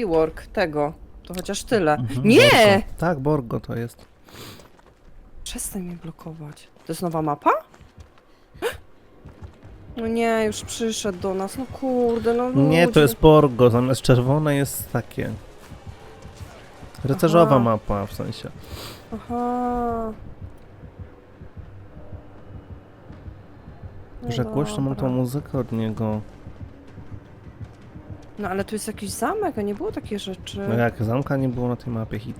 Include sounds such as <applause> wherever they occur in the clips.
rework tego. To chociaż tyle. Mhm, Nie! Borgo. Tak, Borgo to jest. Przestań mnie blokować. To jest nowa mapa? No nie, już przyszedł do nas. No kurde, no Nie, to jest Borgo, zamiast czerwone jest takie. Rycerzowa Aha. mapa w sensie. Aha. No Że głośno mam tą muzykę od niego. No ale tu jest jakiś zamek, a nie było takiej rzeczy. No jak zamka nie było na tej mapie hit.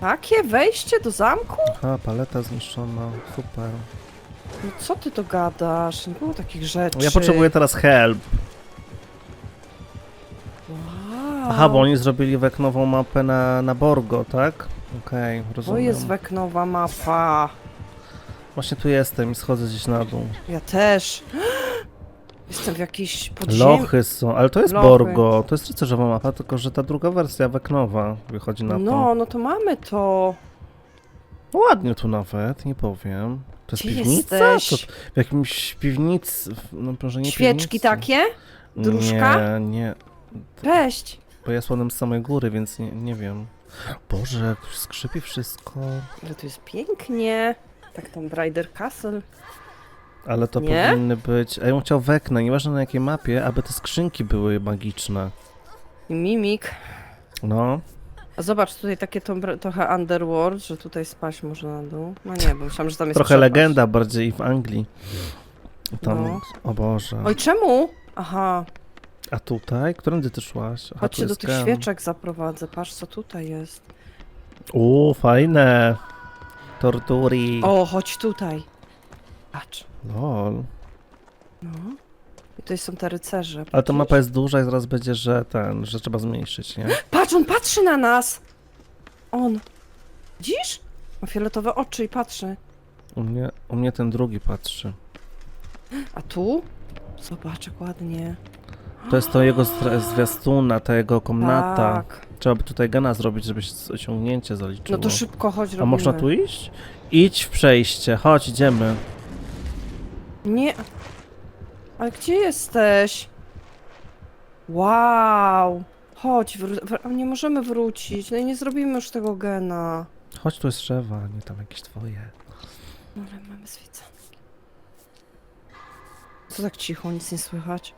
Takie wejście do zamku? Aha, paleta zniszczona, super. No co ty to gadasz? Nie było takich rzeczy. Ja potrzebuję teraz help. Wow. Aha, bo oni zrobili wek nową mapę na, na Borgo, tak? Okej, To rozumiem. jest weknowa mapa. Właśnie tu jestem i schodzę gdzieś na dół. Ja też. Jestem w jakiejś podziemi. Lochy są, ale to jest Lochy. Borgo, to jest rycerzowa mapa, tylko że ta druga wersja weknowa wychodzi na to. No, no to mamy to. No ładnie tu nawet, nie powiem. To jest Gdzie piwnica? jesteś? To w jakimś piwnicy, no może nie Świeczki piwnicy. takie? Dróżka? Nie, nie, Cześć. bo ja słodem z samej góry, więc nie, nie wiem. Boże, skrzypi wszystko. Ale tu jest pięknie. Tak tam Brider Castle. Ale to Nie? powinny być... A ja bym chciał weknę, nieważne na jakiej mapie, aby te skrzynki były magiczne. I Mimik. No, A zobacz, tutaj takie to, trochę underworld, że tutaj spaść można na dół. No nie, bo myślałam, że tam jest trochę przepaść. legenda bardziej w Anglii. Tam, No. o Boże. Oj, czemu? Aha, A tutaj? Którędy ty szłaś? Aha, chodźcie do tych świeczek zaprowadzę. Patrz, co tutaj jest. U, fajne. Tortury. O, chodź tutaj. Patrz. Lol. No. I tutaj są te rycerze. Ale ta widzisz? mapa jest duża i zaraz będzie, że ten, że trzeba zmniejszyć, nie? Patrz, on patrzy na nas! On. Widzisz? Ma fioletowe oczy i patrzy. U mnie, u mnie ten drugi patrzy. A tu? Zobacz, jak ładnie. To jest to jego zwiastuna, ta jego komnata. Tak. Trzeba by tutaj gena zrobić, żeby się osiągnięcie zaliczyło. No to szybko chodź, robimy. A można tu iść? Idź w przejście, chodź, idziemy. Nie. Ale gdzie jesteś? Wow. Chodź, wró- wr- nie możemy wrócić. No i nie zrobimy już tego gena. Chodź, tu jest drzewa, nie tam jakieś twoje. No ale mamy świecę. Co tak cicho, nic nie słychać?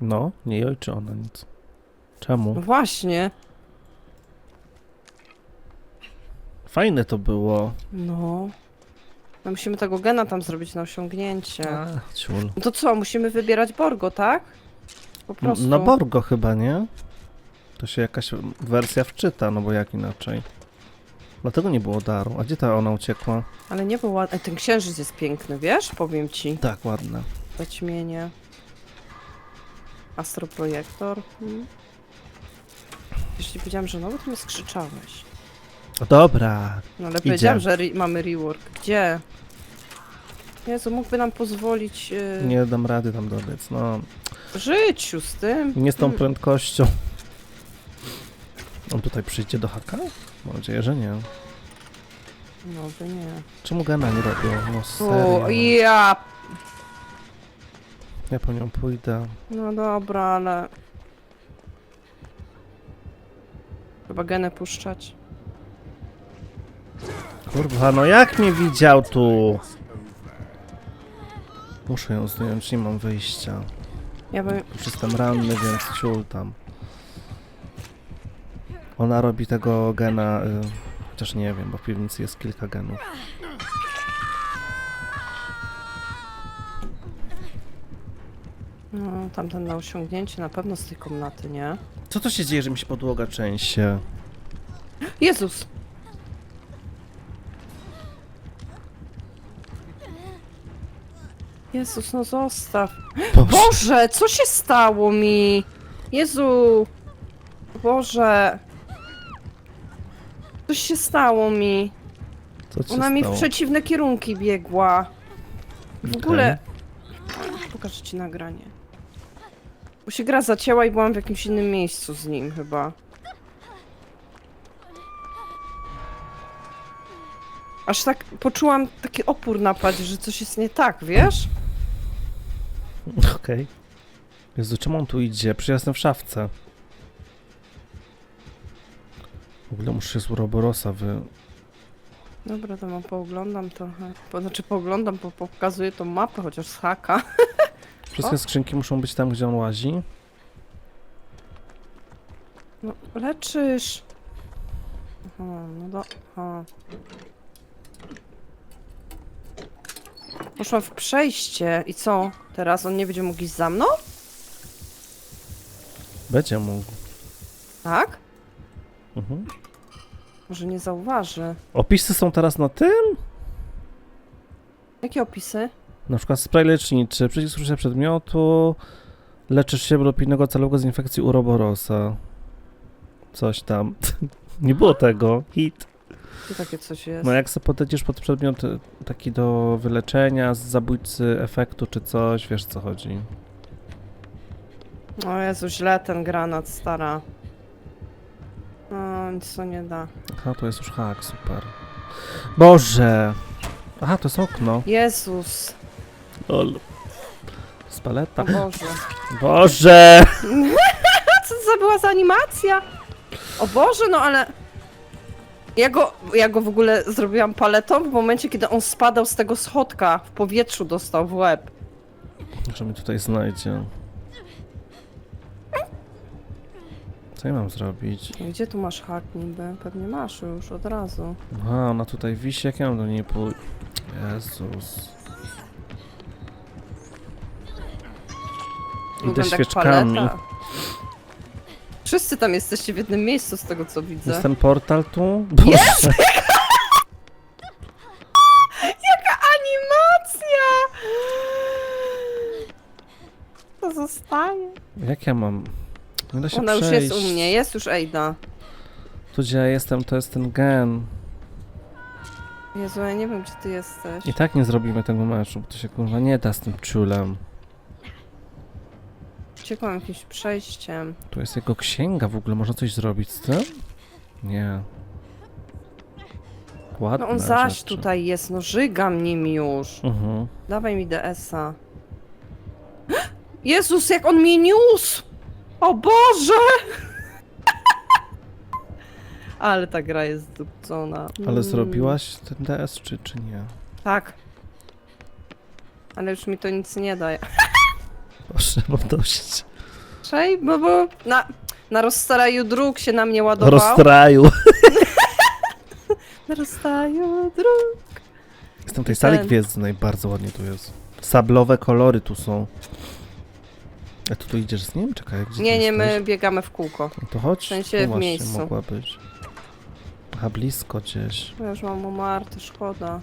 No, nie ojczy ona nic. No Czemu? właśnie. Fajne to było. No. No musimy tego gena tam zrobić na osiągnięcie. A, ciul. No to co, musimy wybierać Borgo, tak? Po prostu. Na Borgo chyba, nie? To się jakaś wersja wczyta, no bo jak inaczej. Dlatego nie było daru. A gdzie ta ona uciekła? Ale nie było ładny. Ten księżyc jest piękny, wiesz? Powiem ci. Tak, ładne. Zaćmienie. Astroprojektor. Hmm. Jeśli powiedziałam, że no, to mnie skrzyczałeś. Dobra. No ale powiedziałam, że re- mamy rework. Gdzie? Jezu, mógłby nam pozwolić yy, Nie dam rady tam dobiec. No, życiu z tym. nie z tą Hmm. prędkością. On tutaj przyjdzie do haka? Mam nadzieję, że nie. No by nie. Czemu gena nie robią? No O, serio. ja. Ja po nią pójdę. No dobra, ale... Chyba genę puszczać. Kurwa, no jak mnie widział tu? Muszę ją zdjąć, nie mam wyjścia. Ja bym... Jestem ranny, więc ciul tam. Ona robi tego gena, y, chociaż nie wiem, bo w piwnicy jest kilka genów. No, tamten na osiągnięcie na pewno z tej komnaty, nie? Co to się dzieje, że mi się podłoga trzęsie? Jezus! Jezus, no zostaw. Boże. Boże, co się stało mi? Jezu! Boże! Coś się stało mi. Co ci Ona mi w stało? przeciwne kierunki biegła. W Okej. ogóle... Pokażę ci nagranie. Bo się gra zacięła i byłam w jakimś innym miejscu z nim chyba. Aż tak poczułam taki opór napaść, że coś jest nie tak, wiesz? Okej. Jezu, czemu on tu idzie? Przecież jestem w szafce. W ogóle muszę się z Uroborosa wy... Dobra, to mam pooglądam trochę. Po, znaczy pooglądam, po, pokazuję tą mapę, chociaż z haka. <laughs> Wszystkie O. skrzynki muszą być tam, gdzie on łazi. No, leczysz. Aha, no do... Aha. Poszłam w przejście i co? Teraz on nie będzie mógł iść za mną? Będzie mógł. Tak? Mhm. Może nie zauważy. Opisy są teraz na tym? Jakie opisy? Na przykład spray leczniczy, przycisk użycia przedmiotu, leczysz się lub innego celowego z infekcji Uroborosa. Coś tam. <laughs> Nie było tego. Hit. Tu takie coś jest. No jak sobie podejdziesz pod przedmiot y, taki do wyleczenia z zabójcy efektu czy coś, wiesz co chodzi. O Jezu, źle ten granat, stara. No, nic to nie da. Aha, to jest już hak, super. Boże! Aha, to jest okno. Jezus, Lol. Z paleta. o Boże. Boże! <laughs> Co to była za animacja? O Boże, no ale... Ja go, ja go w ogóle zrobiłam paletą w momencie, kiedy on spadał z tego schodka. W powietrzu dostał w łeb. Że mnie tutaj znajdzie. Co ja mam zrobić? Gdzie tu masz hak niby? Pewnie masz już od razu. Aha, ona tutaj wisi, jak ja mam do niej pójść? Jezus. Idę Wygląda jak świeczkami. paleta. Wszyscy tam jesteście w jednym miejscu z tego co widzę. Jest ten portal tu? Boże. <laughs> Jaka animacja! To zostaje. Jak ja mam? Nie da się Ona już przejść. jest u mnie, jest już Ejda. Tu gdzie ja jestem, to jest ten gen. Jezu, ja nie wiem gdzie ty jesteś. I tak nie zrobimy tego meczu, bo to się kurwa nie da z tym czulem. Uciekłam jakimś przejściem. Tu jest jego księga w ogóle, można coś zrobić z tym? Nie. Ładne No on zaś rzeczy. tutaj jest, no żygam nim już. Mhm. Dawaj mi DS-a. <gasps> Jezus, jak on mnie niósł! O Boże! <laughs> Ale ta gra jest zdupcona. Ale Mm, zrobiłaś ten DS, czy, czy nie? Tak. Ale już mi to nic nie daje. <laughs> Proszę, mam dość. Czej, bo, bo na, na rozstaraju dróg się na mnie ładował. Rozstraju. <laughs> Na rozstaraju dróg. Jestem w tej sali Ten. gwiezdnej, bardzo ładnie tu jest. Sablowe kolory tu są. A tu, tu idziesz z nim? Czekaj, gdzie Nie, nie, my jesteś? biegamy w kółko. No to chodź, w sensie tu w właśnie miejscu. mogła być. Aha, blisko gdzieś. Ja już mam umarty, szkoda.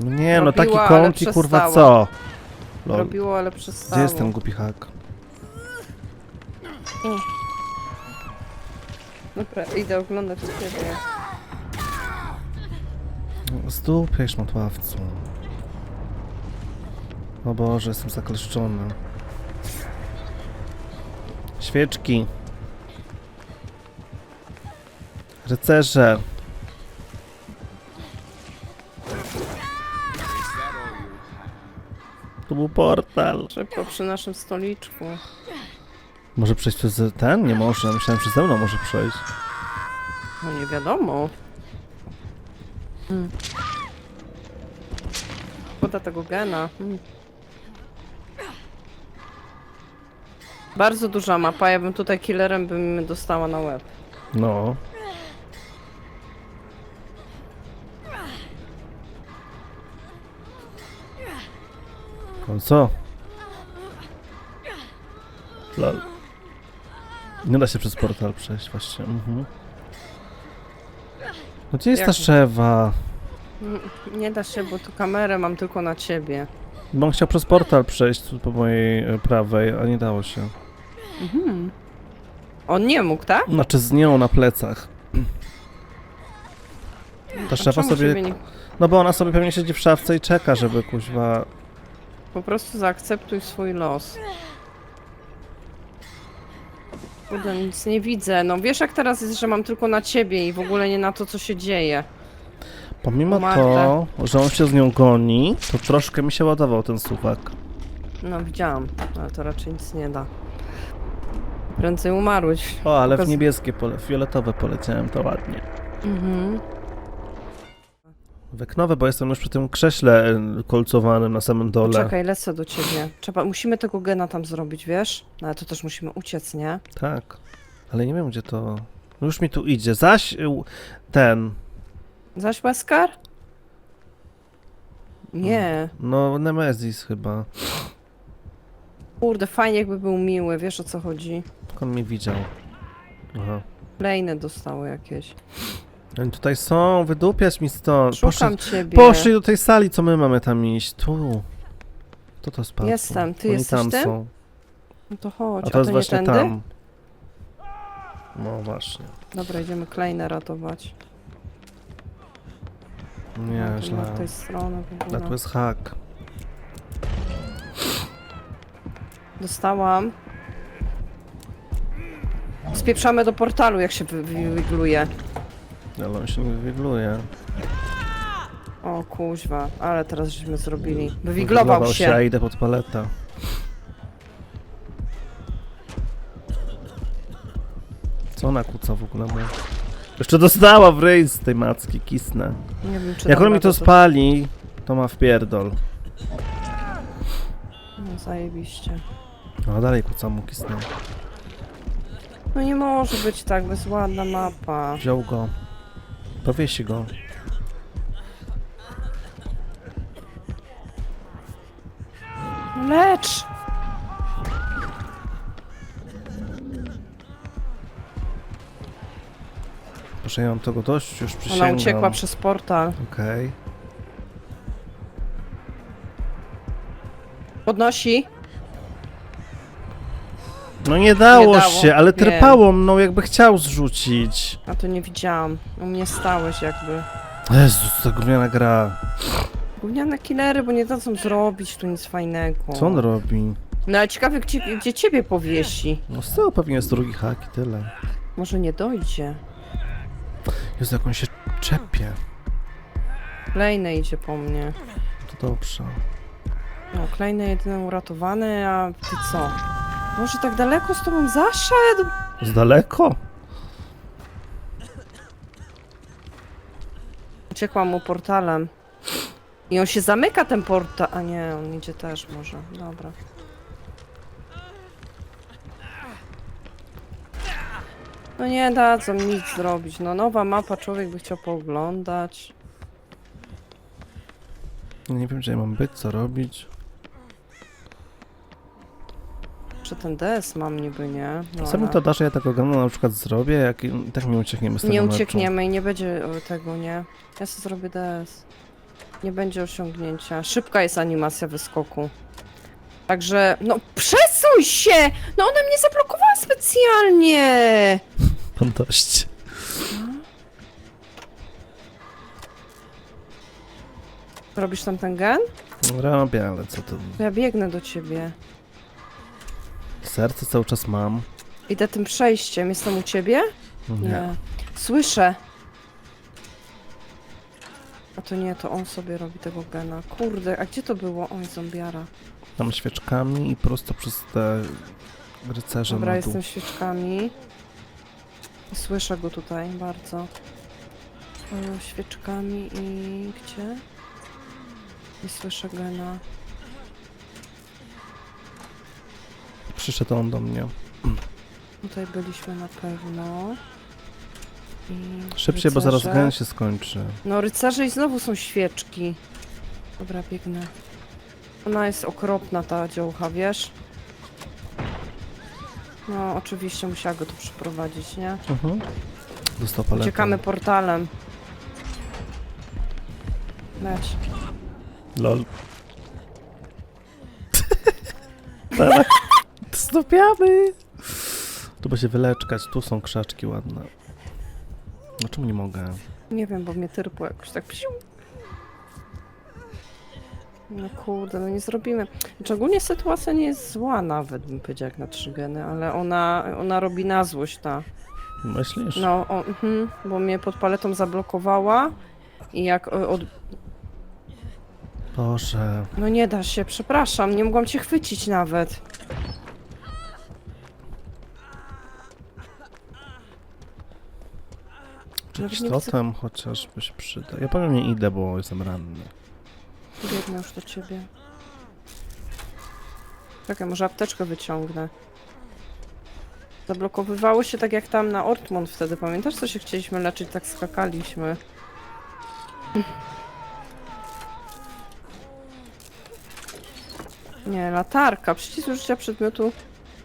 No nie, no taki Robiła, ale kąt i kurwa przestała. co? Lol. Robiło, ale przestało. Gdzie jest ten głupi hak? Dobra, idę oglądać ciebie. No, Zdupiaj szmatławcu. O Boże, jestem zakleszczony. Świeczki. Rycerze. To był portal. Szybko przy naszym stoliczku. Może przejść przez ten? Nie może. Myślałem, że ze mną może przejść. No nie wiadomo. Hmm. Szkoda tego gena. Hmm. Bardzo duża mapa, ja bym tutaj killerem bym dostała na łeb. No. No co? Lol. Nie da się przez portal przejść właśnie. Mhm. No gdzie jest ta Jak- szczewa? Mm, Nie da się, bo tu kamerę mam tylko na ciebie. Bo on chciał przez portal przejść tu po mojej e, prawej, a nie dało się. Mhm. On nie mógł, tak? Znaczy z nią na plecach. Ta A szefa czemu sobie... siebie nie... No bo ona sobie pewnie siedzi w szafce i czeka, żeby kuźwa... Po prostu zaakceptuj swój los. Kurde, nic nie widzę. No wiesz jak teraz jest, że mam tylko na ciebie i w ogóle nie na to, co się dzieje. Pomimo Marta. to, że on się z nią goni, to troszkę mi się ładował ten suwak. No widziałam, ale to raczej nic nie da. Prędzej umarłeś. O, ale w Pokaz- niebieskie pole, fioletowe poleciałem, to ładnie. Mhm. Weknowe, bo jestem już przy tym krześle y, kolcowanym na samym dole. Czekaj, lecę do ciebie. Trzeba, musimy tego gena tam zrobić, wiesz? No ale to też musimy uciec, nie? Tak. Ale nie wiem, gdzie to... No już mi tu idzie. Zaś y, ten... Zaś Beskar? Nie. No, Nemezis chyba. Kurde, fajnie jakby był miły, wiesz o co chodzi. Jak on mnie widział. Aha. Lejny dostały jakieś. Oni tutaj są, wydupiać mi stąd. Szukam Poszli, ciebie. poszli do tej sali, co my mamy tam iść. Tu. Kto to spadł? Jestem. Ty Oni jesteś tam tym? są. No to chodź, A to jest nie właśnie tędy? tam. No właśnie. Dobra, idziemy Kleinę ratować. Nie, No, źle. od tej strony w A tu jest hak. Dostałam. Spieprzamy do portalu, jak się wy- wy- wygluje. Ale on się nie wywigluje. O kuźwa, ale teraz żeśmy zrobili. Wywiglował się. się. a idę pod paletę. Co ona kłóca w ogóle mu? Jeszcze dostała w ryj z tej macki, kisnę. Nie wiem, czy Jak on mi to spali, to ma wpierdol. No zajebiście. A dalej kłóca mu kisnę. No nie może być tak, bez ładna mapa. Wziął go. Powiesi go. Lecz! Proszę, ja mam tego dość, już przysięgam. Ona uciekła przez portal. Okej. Podnosi. No nie dało, Nie dało, się, ale wiem. trpało mną, jakby chciał zrzucić. A to nie widziałam. U mnie stałeś jakby. Jezus, ta gówniana gra. Gówniane killery, bo nie dadzą zrobić tu nic fajnego. Co on robi? No ale ciekawe, gdzie, gdzie ciebie powiesi. No z tyłu pewnie jest drugi hak i tyle. Może nie dojdzie. Jezu, jak on się czepie. Klejne idzie po mnie. To dobrze. No, Klejne jedyny uratowany, a ty co? Może tak daleko z tobą zaszedł? Z daleko? Uciekłam mu portalem. I on się zamyka ten portal. A nie, on idzie też może. Dobra. No nie dadzą nic zrobić. No nowa mapa, człowiek by chciał pooglądać. Nie wiem, gdzie ja mam być, co robić. Czy ten DS mam niby, nie? No, Co mi ale to dasz, że ja tego gana na przykład zrobię, jak i tak nie uciekniemy z tego Nie meczu. uciekniemy i nie będzie o, tego, nie? Ja sobie zrobię DS. Nie będzie osiągnięcia. Szybka jest animacja wyskoku. Także, no przesuń się! No ona mnie zablokowała specjalnie! <laughs> Mam dość. Robisz tam ten gen? Robię, ale co to... To ja biegnę do ciebie. Serce cały czas mam. Idę tym przejściem. Jestem u ciebie? Nie. Słyszę. A to nie, to on sobie robi tego gena. Kurde, a gdzie to było? Oj, zombiara. Tam świeczkami i prosto przez te rycerze Dobra, na dół. jestem świeczkami. I Słyszę go tutaj bardzo. O, świeczkami i gdzie? I słyszę gena. Przyszedł on do mnie. Tutaj byliśmy na pewno. I Szybciej, bo zaraz rycerze. gen się skończy. No rycerze i znowu są świeczki. Dobra, biegnę. Ona jest okropna ta dziołcha, wiesz? No, oczywiście musiała go tu przyprowadzić, nie? Mhm. Dostał paletę. Uciekamy portalem. Leć. Lol. <laughs> Stopiamy. Tu by się wyleczkać, tu są krzaczki ładne. Dlaczego nie mogę? Nie wiem, bo mnie tyrpło jakoś tak psiu. No kurde, no nie zrobimy. Znaczy ogólnie sytuacja nie jest zła nawet, bym powiedział, jak na trzy geny, ale ona, ona robi na złość ta. Myślisz? No, o, mhm, bo mnie pod paletą zablokowała i jak o, od... Boże. No nie da się, przepraszam, nie mogłam cię chwycić nawet. Czy jakiś nie chcę- totem chociaż by się przyda. Ja powiem nie idę, bo jestem ranny. Biegnę już do ciebie. Czekaj, może apteczkę wyciągnę. Zablokowywało się tak jak tam na Ortmont wtedy, pamiętasz co się chcieliśmy leczyć, tak skakaliśmy. Nie, latarka. Przycisk użycia przedmiotu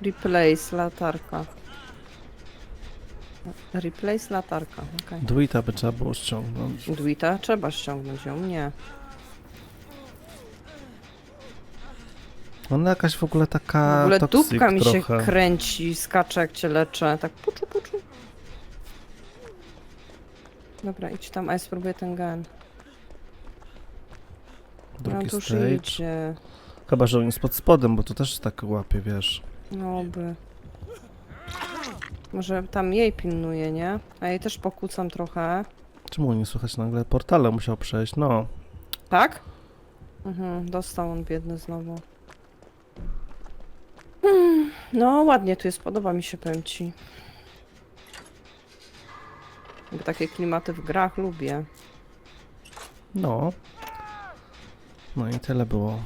replace, latarka. Replace latarka, okej. Druida by trzeba było ściągnąć. Dwita trzeba ściągnąć ją, nie. Ona jakaś w ogóle W taka ogóle toksik dupka mi się trochę. kręci, skacze jak cię leczę. Tak puczu, puczu. Dobra, idź tam, a ja spróbuję ten gen. Drugi już stage. idzie. Chyba, że on jest pod spodem, bo to też tak łapie, wiesz. No by. Może tam jej pilnuje, nie? A jej też pokłócam trochę. Czemu nie słychać nagle? Portale musiał przejść, no. Tak? Mhm, dostał on biedny znowu. Hmm, no ładnie tu jest, podoba mi się, powiem ci. Jakby takie klimaty w grach lubię. No. No i tyle było.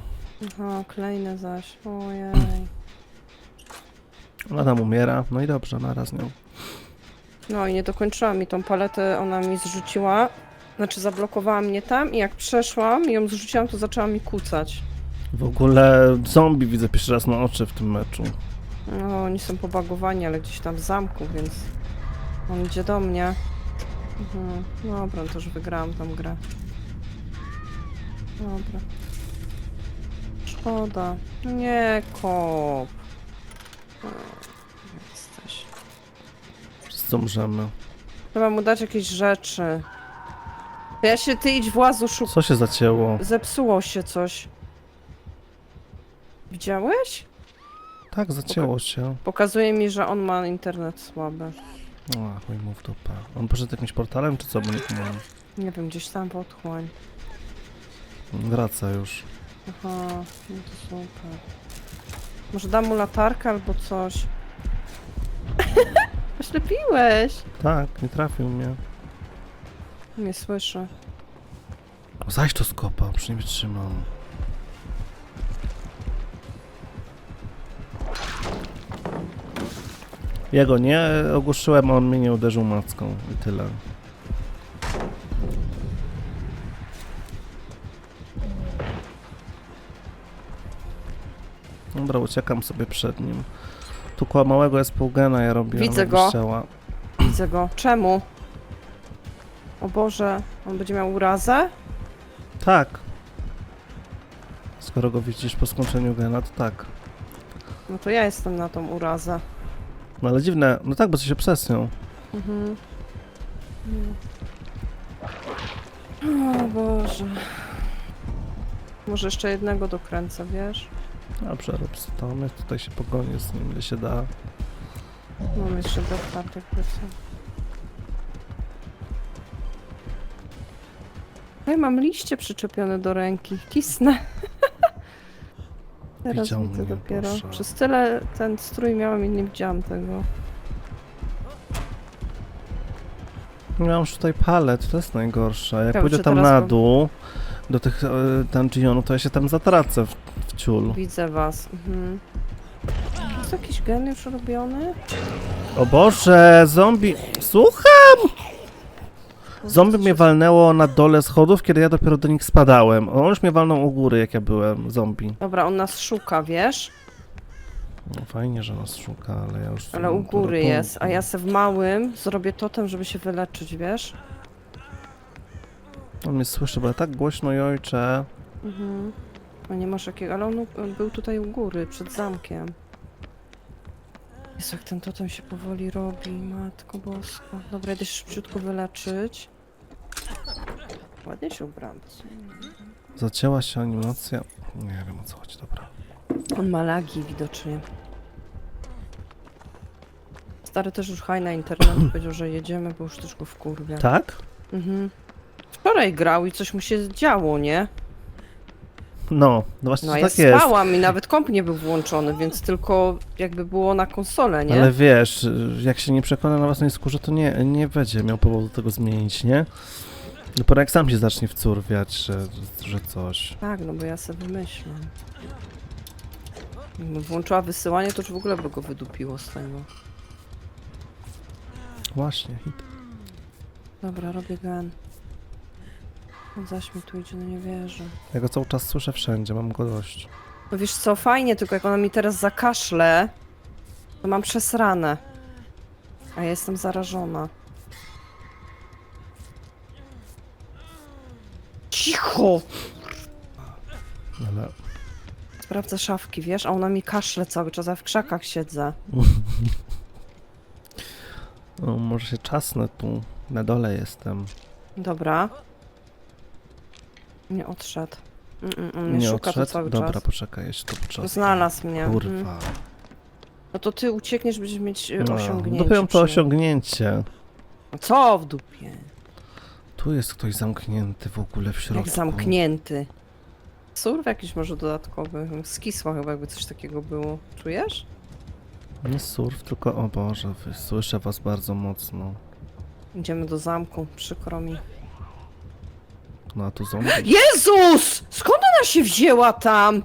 Aha, klejne zaś. Ojej. Ona tam umiera, no i dobrze, naraz nią. No i nie dokończyła mi tą paletę, ona mi zrzuciła. Znaczy zablokowała mnie tam i jak przeszłam i ją zrzuciłam, to zaczęła mi kucać. W ogóle zombie widzę pierwszy raz na oczy w tym meczu. No, oni są pobagowani, ale gdzieś tam w zamku, więc on idzie do mnie. Mhm. Dobra, no to już wygrałam tą grę. Dobra. Szkoda. Nie, kop. O, Jesteś. Wszyscy umrzemy. Trzeba mu dać jakieś rzeczy. Ja się, ty idź włazu szukać. Co się zacięło? Zepsuło się coś. Widziałeś? Tak, zacięło się. Pokazuje mi, że on ma internet słaby. O, chuj mu w dupę. On poszedł jakimś portalem, czy co? Bo nie kumam. Nie wiem, gdzieś tam w otchłań. Wraca już. Aha, no to super. Może dam mu latarkę albo coś. <laughs> Oślepiłeś! Tak, nie trafił mnie. Nie słyszę. O, zaś to skopał, już nie wytrzymam. Ja go nie ogłuszyłem, a on mnie nie uderzył macką i tyle. Dobra, uciekam sobie przed nim. Tu koło małego jest pół gena, ja robię. Widzę go. Chciała. Widzę go. Czemu? O Boże, on będzie miał urazę? Tak. Skoro go widzisz po skończeniu gena, to tak. No to ja jestem na tą urazę. No ale dziwne, no tak, bo coś się przesnią. Mhm. O Boże. Może jeszcze jednego dokręcę, wiesz? Dobrze, rób to. My tutaj się pogonię z nim, ile się da. Mam jeszcze do otwartych pleców. Ej, mam liście przyczepione do ręki. Kisnę. <laughs> Teraz Widział widzę mnie, dopiero. Boże. Przez tyle ten strój miałam i nie widziałam tego. Miałem już tutaj palet, to jest najgorsze. Jak pójdę tam teraz na mam- dół, do tych e, dungeonów, to ja się tam zatracę w ciul. Widzę was. Mhm. Jest jakiś gen już robiony? O Boże, zombie! Słuchaj! Zombie mnie walnęło na dole schodów, kiedy ja dopiero do nich spadałem. On już mnie walnął u góry, jak ja byłem, zombie. Dobra, on nas szuka, wiesz? No, fajnie, że nas szuka, ale ja już... Ale u góry jest, a ja se w małym zrobię totem, żeby się wyleczyć, wiesz? On mnie słyszy, bo ja tak głośno jojczę. Mhm. A nie masz jakiego, ale on, on był tutaj u góry, przed zamkiem. Jezu, jak ten totem się powoli robi, matko boska. Dobra, idę się szybciutko wyleczyć. Ładnie się ubrałam. Zacięła się animacja. Nie wiem o co chodzi, dobra. On ma lagi widocznie. Stary też już haj na internet <clears throat> powiedział, że jedziemy, bo już też go wkurwia. Tak? Mhm. Wczoraj grał i coś mu się działo, nie? No, no właśnie No to ja tak jest. spałam i nawet komp nie był włączony, więc tylko jakby było na konsolę, nie? Ale wiesz, jak się nie przekona na własnej skórze, to nie, nie będzie miał powodu tego zmienić, nie? Dopiero jak sam się zacznie wcurwiać, że, że coś. Tak, no bo ja sobie wymyślam. Jakbym włączyła wysyłanie, to już w ogóle by go wydupiło z tego. Właśnie. hit. Dobra, robię gen. On zaś mi tu idzie, no nie wierzę. Ja go cały czas słyszę wszędzie, mam go dość. No wiesz co, fajnie, tylko jak ona mi teraz zakaszle, to mam przesrane. A ja jestem zarażona. Cicho! Ale Sprawdzę szafki, wiesz? A ona mi kaszle cały czas, a w krzakach siedzę. <laughs> no, może się czasnę tu. Na dole jestem. Dobra. Nie odszedł. Mm, mm, on mnie Nie szuka tu odszedł? cały Dobra, czas. poczekaj, jeszcze to poczekaj. Znalazł mnie. Mm. Kurwa. No to ty uciekniesz, będziesz mieć y, No, osiągnięcie. dopiero to przy- osiągnięcie. Co w dupie? Tu jest ktoś zamknięty w ogóle w środku. Jak zamknięty. Surf jakiś może dodatkowy. Skisła chyba, jakby coś takiego było. Czujesz? Nie surf, tylko o Boże, wy- słyszę was bardzo mocno. Idziemy do zamku, przykro mi. No a tu zombie. Jezus! Skąd ona się wzięła tam?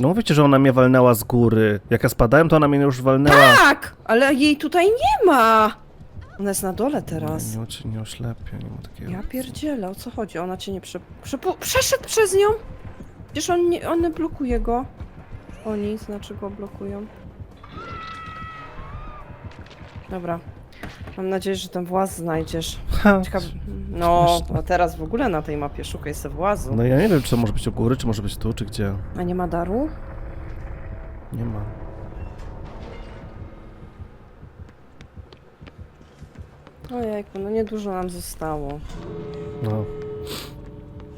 No mówicie, że ona mnie walnęła z góry. Jak ja spadałem, to ona mnie już walnęła. Tak! Ale jej tutaj nie ma! Ona jest na dole teraz. Nie, cię nie oślepia, nie ma takiego. Ja pierdzielę, o co chodzi? Ona cię nie prze... Przepu... Przeszedł przez nią! Przecież on nie... on blokuje go. Oni, znaczy go blokują. Dobra. Mam nadzieję, że ten właz znajdziesz. Ha, Ciekawe... No, a teraz w ogóle na tej mapie szukaj se włazu. No ja nie wiem, czy to może być u góry, czy może być tu, czy gdzie. A nie ma daru? Nie ma. Ojejku, no niedużo nam zostało. No.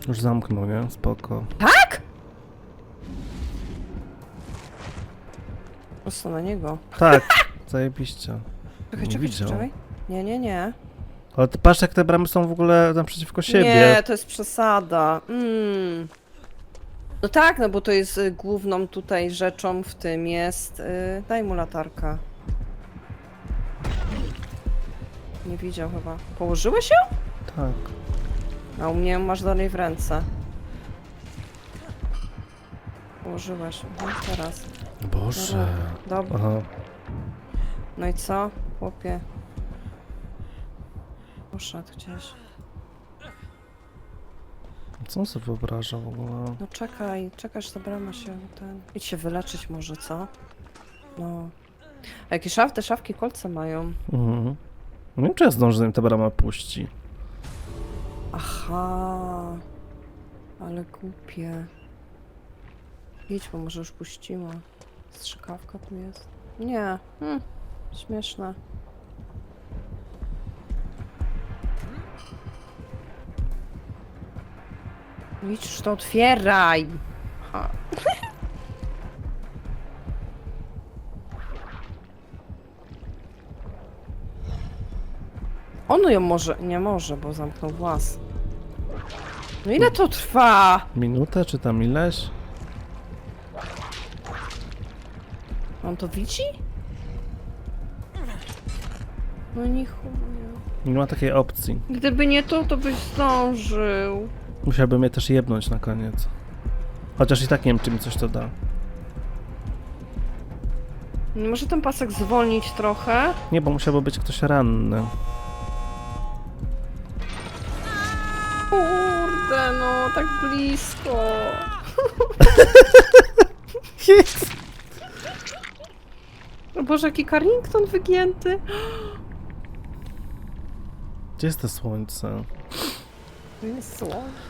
Już zamknął, nie? Spoko. Tak? Prosto na niego. Tak, <laughs> zajebiście. Czekaj, czekaj, widział. czekaj. Nie, nie, nie. Ale ty patrz, jak te bramy są w ogóle naprzeciwko siebie. Nie, to jest przesada. Mm. No tak, no bo to jest y, główną tutaj rzeczą w tym jest... Y, daj mu latarkę. Nie widział chyba. Położyłeś ją? Tak. A u mnie ją masz dalej w ręce. Położyłeś. Mhm, teraz. Boże. Dobra. Aha. No i co, chłopie? Poszedł gdzieś. Co on sobie wyobraża w ogóle? No czekaj, czekasz, ta brama się ten... Idź się wyleczyć może, co? No. A jakie szaf, te szafki kolce mają? Mhm. Nie wiem, czy ja zdążę, zanim ta brama puści. Aha. Ale głupie. Idź, bo może już puściła. Strzykawka tu jest. Nie. Hm. Śmieszne. Już to otwieraj. Ha. On ją może, nie może, bo zamknął włas. No ile to trwa? Minutę, czy tam ileś? On to widzi? No nie chuja. Nie ma takiej opcji. Gdyby nie to, to byś zdążył. Musiałby mnie też jebnąć na koniec. Chociaż i tak nie wiem, czy mi coś to da. Nie może ten pasek zwolnić trochę? Nie, bo musiałby być ktoś ranny. Kurde, no, tak blisko. <laughs> O Boże, jaki Carrington wygięty. Gdzie jest to słońce? Jest słońce.